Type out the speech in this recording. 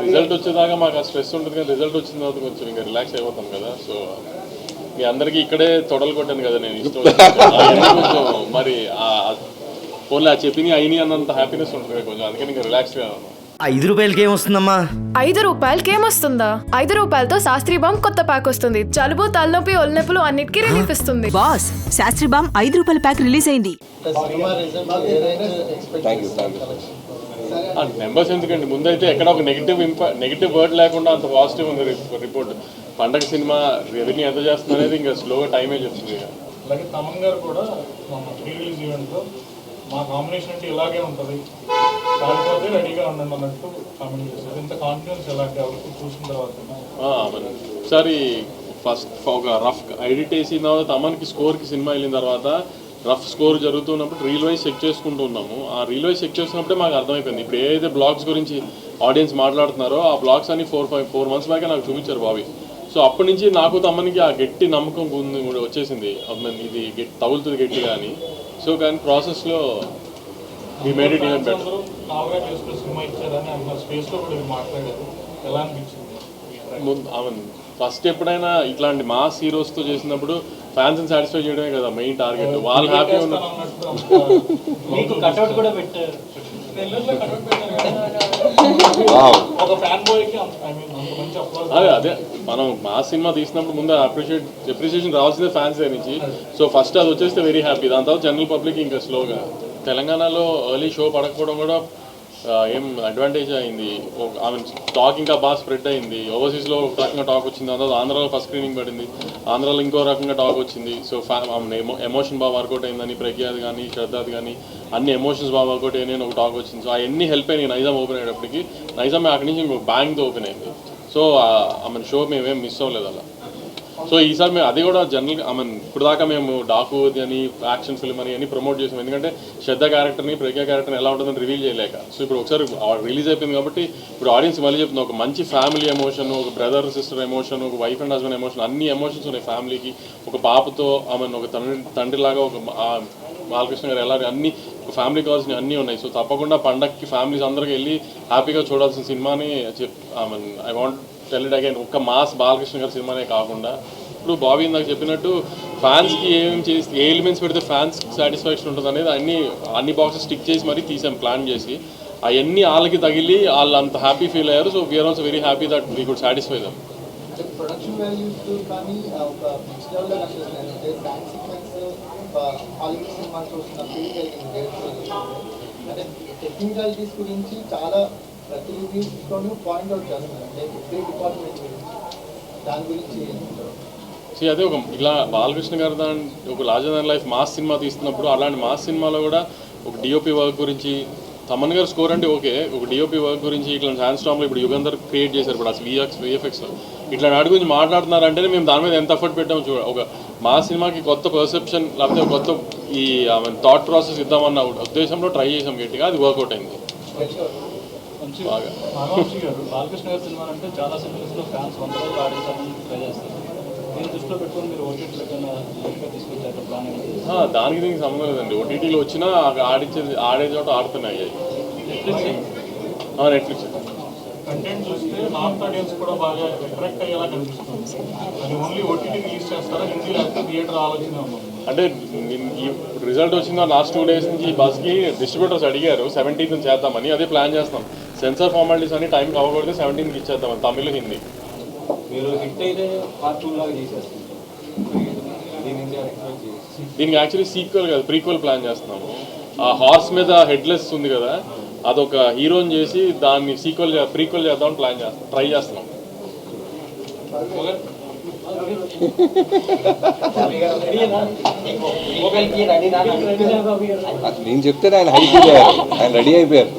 Result వచ్చేదాకా మాకు ఆ స్ట్రెస్ ఉంటుంది కానీ రిజల్ట్ వచ్చిన తర్వాత కొంచెం ఇంకా రిలాక్స్ అయిపోతాం కదా. సో మీ అందరికీ ఇక్కడే తొడలు కొట్టాను కదా నేను. ఇష్టం కొంచెం మరి ఫోన్లో ఆ చెప్పిన అయినాయి అన్నంత హ్యాపీనెస్ ఉంటుంది కదా కొంచెం. అందుకని ఇంకా రిలాక్స్గా ఉన్నాను ఐదు రూపాయలకి ఏమొస్తుందమ్మా? ఐదు రూపాయలకి ఏమొస్తుందా ఐదు రూపాయలతో శాస్త్రి బామ్ కొత్త ప్యాక్ వస్తుంది. జలుబు తలనొప్పి ఒళ్ళనొప్పులు అన్నిటికీ రిలీఫ్ ఇస్తుంది. బాస్ శాస్త్రి బామ్ ఐదు రూపాయల ప్యాక్ రిలీజ్ అయింది. ఆ నెంబర్స్ ఎందుకండి? ముందైతే ఎక్కడ ఒక నెగిటివ్ ఇంపా నెగిటివ్ వర్డ్ లేకుండా అంత పాజిటివ్ ఉంది రిపోర్ట్ పండగ సినిమా రెవెన్యూ ఎంత చేస్తుంది అనేది ఇంకా స్లోగా టైమే చెప్తుంది. అలాగే తమన్ గారు కూడా ప్రీ రిలీజ్ ఈవెంట్లో మా కాంబినేషన్ అంటే ఇలాగే ఉంటుంది. కాకపోతే రెడీగా ఉండండి అన్నట్టు కామెంట్ చేశారు. ఇంత కాన్ఫిడెన్స్ ఎలాంటి ఎవరికి చూసిన తర్వాత ఒకసారి ఫస్ట్ ఒక రఫ్ ఎడిట్ వేసిన తర్వాత తమన్కి స్కోర్కి సినిమా వెళ్ళిన తర్వాత రఫ్ స్కోర్ జరుగుతున్నప్పుడు రీల్ వైజ్ చెక్ చేసుకుంటూ ఉన్నాము. ఆ రీల్ వైజ్ చెక్ చేస్తున్నప్పుడే మాకు అర్థమైపోయింది. ఇప్పుడు ఏదైతే బ్లాగ్స్ గురించి ఆడియన్స్ మాట్లాడుతున్నారో ఆ బ్లాగ్స్ అన్ని ఫోర్ ఫైవ్ ఫోర్ మంత్స్ బ్యాకే నాకు చూపించారు బాబీ. సో అప్పటి నుంచి నాకు తమ్మనికి ఆ గట్టి నమ్మకం ఉంది కూడా వచ్చేసింది. ఇది గట్టి తగులుతుంది గట్టిగా అని. సో కానీ ప్రాసెస్లో మీ made it even better first ఎప్పుడైనా ఇట్లాంటి మాస్ హీరోస్తో చేసినప్పుడు ఫ్యాన్స్ సాటిస్ఫై చేయడమే కదా మెయిన్ టార్గెట్ వాళ్ళు హ్యాపీ ఉన్న అన్నట్టు అంత మీకు కట్అవుట్ కూడా పెట్టారు. నెల్లూరులో కట్అవుట్ పెట్టారు కదా. ఒక ఫ్యాన్ బాయ్కి ఐ మీన్ అంత మంచి అప్లాజ్ అదే అదే. మనం మా సినిమా తీసినప్పుడు ముందు అప్రిషియేట్ అప్రిషియేషన్ రావాల్సిందే ఫ్యాన్స్ దగ్గర నుంచి. సో ఫస్ట్ అది వచ్చేస్తే వెరీ హ్యాపీ దాని తర్వాత జనరల్ పబ్లిక్ ఇంకా స్లోగా తెలంగాణలో ఎర్లీ షో పడకపోవడం కూడా ఏం అడ్వాంటేజ్ అయింది? ఐ మీన్ టాక్ ఇంకా బాగా స్ప్రెడ్ అయింది. ఓవర్సీస్లో ఒక రకంగా టాక్ వచ్చింది. తర్వాత ఆంధ్రాలో ఫస్ట్ స్క్రీనింగ్ పడింది. ఆంధ్రాలో ఇంకో రకంగా టాక్ వచ్చింది. సో ఫ్యా ఎమోషన్ బాగా వర్కౌట్ అయిందని ప్రజ్ఞాది కానీ శ్రద్ధాది కానీ అన్ని ఎమోషన్స్ బాగా వర్కౌట్ అయినాయి ఒక టాక్ వచ్చింది. సో అవన్నీ హెల్ప్ అయినాయి నైజాం ఓపెన్ అయ్యేటప్పటికి. నైజాం అక్కడి నుంచి ఇంకో బ్యాంక్తో ఓపెన్ అయింది. సో ఆమె షో మేమేం మిస్ అవ్వలేదు అలా. సో ఈసారి మేము అది కూడా జనరల్ ఐ మీన్ ఇప్పుడు దాకా మేము డాకు అని యాక్షన్ ఫిల్మ్ అని అన్ని ప్రమోట్ చేసాం. ఎందుకంటే శ్రద్ధ క్యారెక్టర్ని ప్రజ్ఞ క్యారెక్టర్ని ఎలా ఉంటుందని రివీల్ చేయలేక. సో ఇప్పుడు ఒకసారి రిలీజ్ అయిపోయింది కాబట్టి ఇప్పుడు ఆడియన్స్ మళ్ళీ చెప్తుంది ఒక మంచి ఫ్యామిలీ ఎమోషన్ ఒక బ్రదర్ సిస్టర్ ఎమోషన్ ఒక వైఫ్ అండ్ హస్బెండ్ ఎమోషన్ అన్ని ఎమోషన్స్ ఉన్నాయి ఫ్యామిలీకి ఒక పాపతో ఐ మీన్ ఒక తండ్రి తండ్రిలాగా ఒక బాలకృష్ణ గారు ఎలా అన్ని ఒక ఫ్యామిలీ కావాల్సిన అన్నీ ఉన్నాయి. సో తప్పకుండా పండగకి ఫ్యామిలీస్ అందరికి వెళ్ళి హ్యాపీగా చూడాల్సిన సినిమాని చెప్ I mean I want tell it again ఒక్క మాస్ బాలకృష్ణ గారి సినిమానే కాకుండా ఇప్పుడు బాబీ ఇందాక చెప్పినట్టు ఫ్యాన్స్కి ఏం చేసి ఏ ఎలిమెంట్స్ పెడితే ఫ్యాన్స్ సాటిస్ఫాక్షన్ ఉంటుంది అనేది అన్ని అన్ని బాక్సెస్ స్టిక్ చేసి మరీ తీసాం ప్లాన్ చేసి. అవన్నీ వాళ్ళకి తగిలి వాళ్ళు అంత హ్యాపీ ఫీల్ అయ్యారు so we're also very happy that we could satisfy them. Cinema గురించి చాలా ప్రతి పాయింట్ అవుట్ డిపార్ట్మెంట్ గురించి. దాని గురించి అదే ఒక ఇలా బాలకృష్ణ గారు దాని ఒక లార్జర్ దాన్ లైఫ్ మాస్ సినిమా తీస్తున్నప్పుడు అలాంటి మాస్ సినిమాలో కూడా ఒక డిఓపి వర్క్ గురించి తమన్ గారు స్కోర్ అంటే ఓకే ఒక డిఓపి వర్క్ గురించి ఇట్లా హ్యాండ్ స్టామ్లో ఇప్పుడు యుగంధర్ క్రియేట్ చేశారు ఇప్పుడు అసలు విఎక్స్ విఎఫ్ఎక్స్లో ఇట్లా వాటి గురించి మాట్లాడుతున్నారంటేనే మేము దాని మీద ఎంత ఎఫర్ట్ పెట్టాము చూడ ఒక మా సినిమాకి కొత్త పర్సెప్షన్ లేకపోతే కొత్త ఈ థాట్ ప్రాసెస్ ఇద్దామన్న ఉద్దేశంలో ట్రై చేసాం గట్టిగా అది వర్కౌట్ అయింది. బాగా. గారు బాలకృష్ణ గారి సినిమా అంటే చాలా సినిమాస్లో ఫ్యాన్స్ వంద రోజులు ఆడించాలని ట్రై చేస్తారు. దృష్టిలో పెట్టుకొని మీరు లేట్గా తీసుకొచ్చారు? ప్లాన్ దానికి దీనికి సంబంధం లేదండి. ఓటీటీలో వచ్చినా ఆడించేది ఆడే చోట ఆడుతున్నాయి నెట్ఫ్లిక్స్ నెట్ఫ్లిక్స్ కంటెంట్ చూస్తే నార్త్ ఆడియన్స్ కూడా బాగా అట్రాక్ట్ అయ్యేలా కనిపిస్తుంది అది ఓన్లీ ఓటీటీ రిలీజ్ చేస్తారా? హిందీ లేకపోతే థియేటర్ ఆలోచన అంటే రిజల్ట్ వచ్చిన లాస్ట్ టూ డేస్ నుంచి బస్కి డిస్ట్రిబ్యూటర్స్ అడిగారు సెవెంటీన్త్ చేద్దామని. అదే ప్లాన్ చేస్తాం సెన్సార్ ఫార్మాలిటీస్ అని టైం అవ్వకూడదు సెవెంటీన్కి ఇచ్చేద్దామని తమిళ హిందీ. మీరు హిట్ అయితే పార్ట్ టూ లాగా దీనికి యాక్చువల్లీ సీక్వెల్ కాదు ప్రీక్వెల్ ప్లాన్ చేస్తున్నాము. ఆ హార్స్ మీద హెడ్లెస్ ఉంది కదా అదొక హీరోని చేసి దాన్ని సీక్వెల్ ప్రీక్వెల్ చేద్దామని ప్లాన్ చేస్తాం ట్రై చేస్తున్నాం. నేను చెప్తే ఆయన హైప్ అయ్యారు ఆయన రెడీ అయిపోయారు.